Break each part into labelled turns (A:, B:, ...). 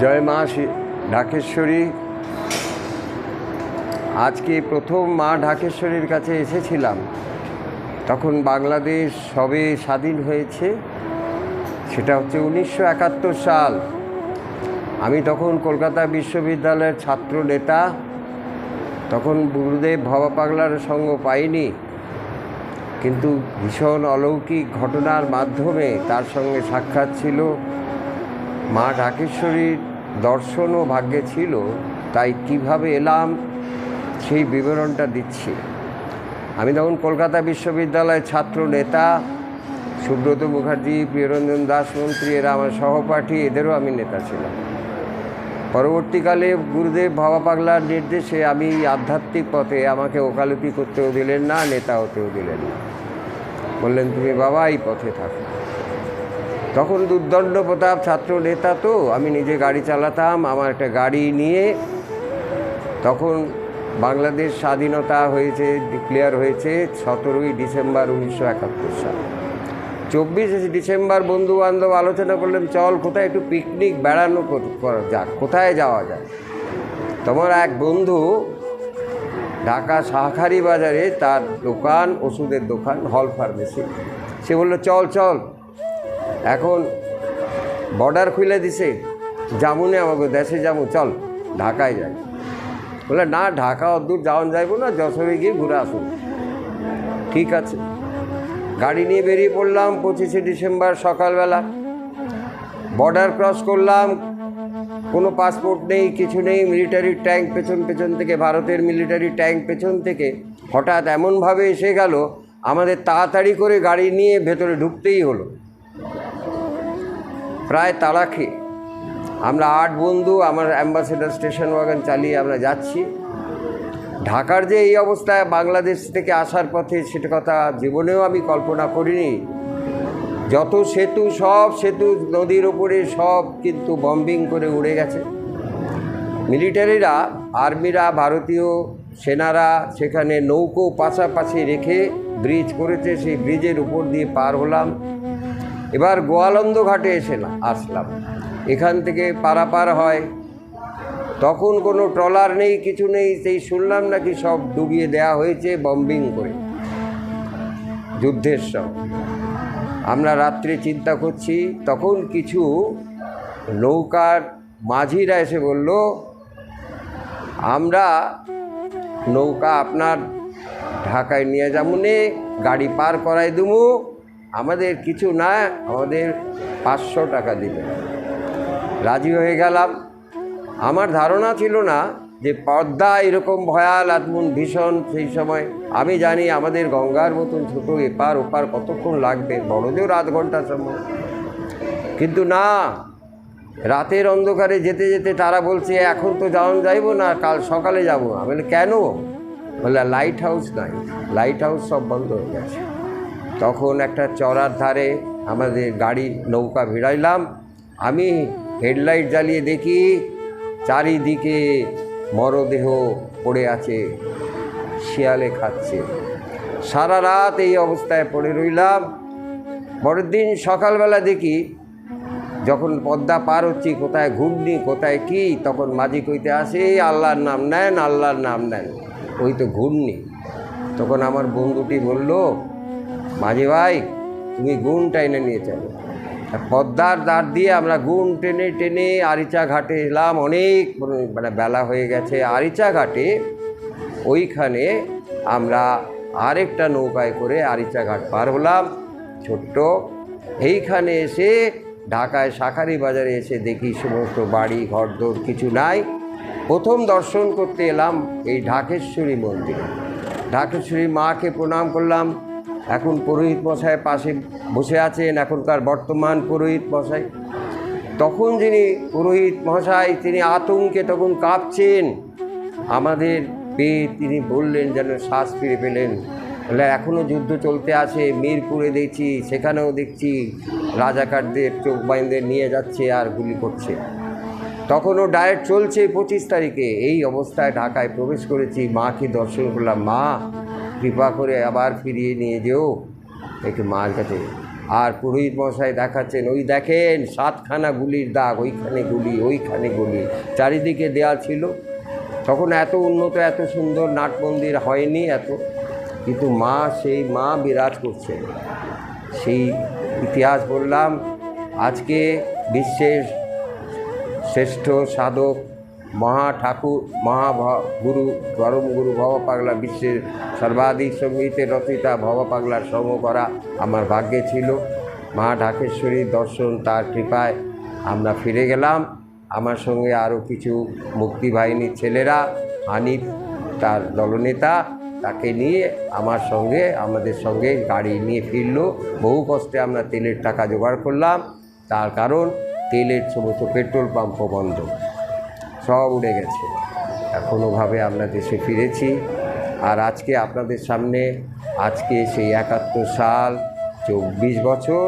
A: জয় মা ঢাকেশ্বরী। আজকে প্রথম মা ঢাকেশ্বরীর কাছে এসেছিলাম। তখন বাংলাদেশ সবে স্বাধীন হয়েছে। সেটা হচ্ছে উনিশশো একাত্তর সাল। আমি তখন কলকাতা বিশ্ববিদ্যালয়ের ছাত্র নেতা। তখন গুরুদেব ভবা পাগলার সঙ্গ পাইনি। কিন্তু ভীষণ অলৌকিক ঘটনার মাধ্যমে তার সঙ্গে সাক্ষাৎ ছিল। মা ঢাকেশ্বরীর দর্শন ও ভাগ্যে ছিল, তাই কীভাবে এলাম সেই বিবরণটা দিচ্ছি। আমি তখন কলকাতা বিশ্ববিদ্যালয়ের ছাত্র নেতা, সুব্রত মুখার্জি, প্রিয়রঞ্জন দাস মন্ত্রী, এরা আমার সহপাঠী, এদেরও আমি নেতা ছিলাম। পরবর্তীকালে গুরুদেব ভাবা পাগলার নির্দেশে আমি আধ্যাত্মিক পথে আমাকে ওকালতি করতেও দিলেন না নেতা হতেও দিলেন না। বললেন, তুমি বাবা, এই পথে থাকো। তখন দুর্দণ্ড প্রতাপ ছাত্র নেতা তো, আমি নিজে গাড়ি চালাতাম, আমার একটা গাড়ি নিয়ে তখন বাংলাদেশ স্বাধীনতা হয়েছে ডিক্লেয়ার হয়েছে সতেরোই ডিসেম্বর উনিশশো একাত্তর সাল। চব্বিশে ডিসেম্বর বন্ধু বান্ধব আলোচনা করলাম, চল কোথায় একটু পিকনিক বেড়ানো করা যাক, কোথায় যাওয়া যায়? তোমার এক বন্ধু ঢাকা শাহাখারি বাজারে তার দোকান, ওষুধের দোকান হল ফার্মেসি সে বলল, চল চল। এখন বর্ডার খুলে দিছে যামুনে আমাকে, দেশে যাব চল, ঢাকায় যাই। বলে, না, ঢাকা অদূর যাওয়ান যাইব না, যশোরে গিয়ে ঘুরে আসুন। ঠিক আছে। গাড়ি নিয়ে বেরিয়ে পড়লাম পঁচিশে ডিসেম্বর সকালবেলা। বর্ডার ক্রস করলাম, কোনো পাসপোর্ট নেই, কিছু নেই মিলিটারি ট্যাঙ্ক পেছন পেছন থেকে, ভারতের মিলিটারি ট্যাঙ্ক পেছন থেকে, হঠাৎ এমনভাবে এসে গেল, আমাদের তাড়াতাড়ি করে গাড়ি নিয়ে ভেতরে ঢুকতেই হলো। প্রায় তাড়া খেয়ে আমরা আট বন্ধু, আমার অ্যাম্বাসেডার স্টেশন ওয়াগন চালিয়ে আমরা যাচ্ছি। ঢাকার যে এই অবস্থায় বাংলাদেশ থেকে আসার পথে, সেটা কথা জীবনেও আমি কল্পনা করিনি। যত সেতু, সব সেতু নদীর ওপরে সব কিন্তু বম্বিং করে উড়ে গেছে। মিলিটারিরা, আর্মিরা, ভারতীয় সেনারা সেখানে নৌকো পাশাপাশি রেখে ব্রিজ করেছে। সেই ব্রিজের উপর দিয়ে পার হলাম। এবার গোয়ালন্দ ঘাটে এসে না, আসলাম। এখান থেকে পারাপার হয়। তখন কোনো ট্রলার নেই, কিছু নেই, সেই শুনলাম নাকি সব ডুবিয়ে দেয়া হয়েছে বম্বিং করে। যুদ্ধের সব আমরা রাত্রে চিন্তা করছি, তখন কিছু নৌকার মাঝিরা এসে বলল, আমরা নৌকা আপনার ঢাকায় নিয়ে যাবনে গাড়ি পার করাই দেবো আমাদের কিছু না, আমাদের পাঁচশো টাকা দিবে। রাজি হয়ে গেলাম। আমার ধারণা ছিল না যে পর্দা এরকম ভয়াল আত্মন ভীষণ সেই সময়। আমি জানি আমাদের গঙ্গার মতন ছোটো এপার ওপার কতক্ষণ লাগবে বড়দেরও আধ ঘণ্টা সময় কিন্তু না, রাতের অন্ধকারে যেতে যেতে তারা বলছে, এখন তো যাওয়া যাইব না, কাল সকালে যাব। আমি কেন? বলে, লাইট হাউস নাই। লাইট হাউস সব বন্ধ হয়ে গেছে। তখন একটা চড়ার ধারে আমাদের গাড়ি নৌকা ভিড়াইলাম। আমি হেডলাইট জ্বালিয়ে দেখি চারিদিকে মরদেহ পড়ে আছে, শিয়ালে খাচ্ছে। সারা রাত এই অবস্থায় পড়ে রইলাম। পরের দিন সকালবেলা দেখি যখন পদ্মা পার হচ্ছি, কোথায় ঘুগনি, কোথায় কি, তখন মাঝি কইতে আসে "এই আল্লাহর নাম নেন, আল্লাহর নাম নেন। ওই তো ঘূর্ণি তখন আমার বন্ধুটি বলল মাঝি ভাই, তুমি গুণ টাইনে নিয়ে চলো। পদ্মার দাঁড় দিয়ে আমরা গুণ টেনে টেনে আরিচা ঘাটে এলাম। অনেক মানে বেলা হয়ে গেছে। আরিচা ঘাটে ওইখানে আমরা আরেকটা নৌকায় করে আরিচা ঘাট পার হলাম। ছোট্ট। এইখানে এসে ঢাকায় শাখারি বাজারে এসে দেখি সমস্ত বাড়ি, ঘরদোর কিছু নাই। প্রথম দর্শন করতে এলাম এই ঢাকেশ্বরী মন্দিরে। ঢাকেশ্বরী মাকে প্রণাম করলাম। এখন পুরোহিত মশাই পাশে বসে আছেন, এখনকার বর্তমান পুরোহিত মশাই। তখন যিনি পুরোহিত মশাই, তিনি আতঙ্কে তখন কাঁপছেন। আমাদের পেয়ে তিনি বললেন যেন শ্বাস ফিরে পেলেন। বলে এখনও যুদ্ধ চলতে আছে, মিরপুরে দেখছি, সেখানেও দেখছি, রাজাকারদের চোখ বাইন্দে নিয়ে যাচ্ছে আর গুলি করছে। তখনও ডায়েট চলছে পঁচিশ তারিখে। এই অবস্থায় ঢাকায় প্রবেশ করেছি, মাকে দর্শন করলাম, মা কৃপা করে আবার ফিরিয়ে নিয়ে যেও একটু মার কাছে। আর পুরোহিত মশাই দেখাচ্ছেন, ওই দেখেন সাতখানা গুলির দাগ, ওইখানে গুলি ওইখানে গুলি। চারিদিকে দেওয়া ছিল। তখন এত উন্নত, এত সুন্দর নাট মন্দির হয়নি এত, কিন্তু মা, সেই মা বিরাজ করছেন। সেই ইতিহাস বললাম, আজকে বিশ্বের শ্রেষ্ঠ সাধক মহা ঠাকুর মহা ভ- গুরু পরম গুরু, ভব পাগলা, বিশ্বের সর্বাধিক সঙ্গীতের রচিতা, ভব পাগলার সঙ্গ করা আমার ভাগ্যে ছিল। মা ঢাকেশ্বরীর দর্শন তার কৃপায়। আমরা ফিরে গেলাম। আমার সঙ্গে আরও কিছু মুক্তিবাহিনীর ছেলেরা, হানিফ তার দলনেতা, তাকে নিয়ে আমার সঙ্গে, আমাদের সঙ্গে গাড়ি নিয়ে ফিরলো। বহু কষ্টে আমরা তেলের টাকা জোগাড় করলাম। তার কারণ, তেলের সমস্ত পেট্রোল পাম্পও বন্ধ। সব উড়ে গেছে। কোনোভাবে আমরা দেশে ফিরেছি। আর আজকে আপনাদের সামনে, আজকে সেই একাত্তর সাল, চব্বিশ বছর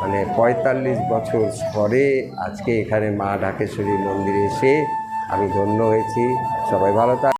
A: মানে পঁয়তাল্লিশ বছর পরে আজকে এখানে মা ঢাকেশ্বরী মন্দিরে এসে আমি ধন্য হয়েছি। সবাই ভালো থাক